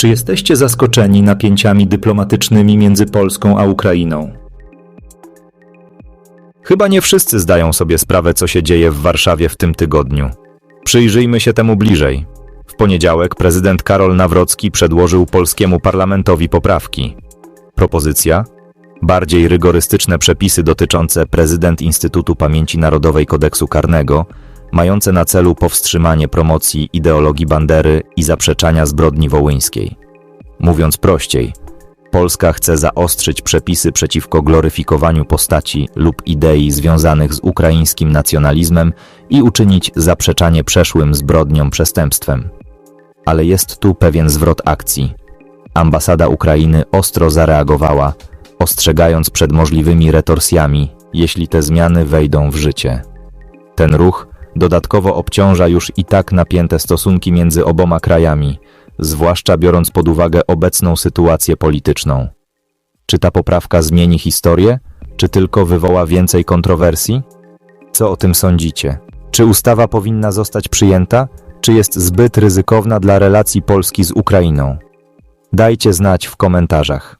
Czy jesteście zaskoczeni napięciami dyplomatycznymi między Polską a Ukrainą? Chyba nie wszyscy zdają sobie sprawę, co się dzieje w Warszawie w tym tygodniu. Przyjrzyjmy się temu bliżej. W poniedziałek prezydent Karol Nawrocki przedłożył polskiemu parlamentowi poprawki. Propozycja? Bardziej rygorystyczne przepisy dotyczące prezydent Instytutu Pamięci Narodowej Kodeksu Karnego, mające na celu powstrzymanie promocji ideologii Bandery i zaprzeczania zbrodni wołyńskiej. Mówiąc prościej, Polska chce zaostrzyć przepisy przeciwko gloryfikowaniu postaci lub idei związanych z ukraińskim nacjonalizmem i uczynić zaprzeczanie przeszłym zbrodniom przestępstwem. Ale jest tu pewien zwrot akcji. Ambasada Ukrainy ostro zareagowała, ostrzegając przed możliwymi retorsjami, jeśli te zmiany wejdą w życie. Ten ruch dodatkowo obciąża już i tak napięte stosunki między oboma krajami, zwłaszcza biorąc pod uwagę obecną sytuację polityczną. Czy ta poprawka zmieni historię, czy tylko wywoła więcej kontrowersji? Co o tym sądzicie? Czy ustawa powinna zostać przyjęta, czy jest zbyt ryzykowna dla relacji Polski z Ukrainą? Dajcie znać w komentarzach.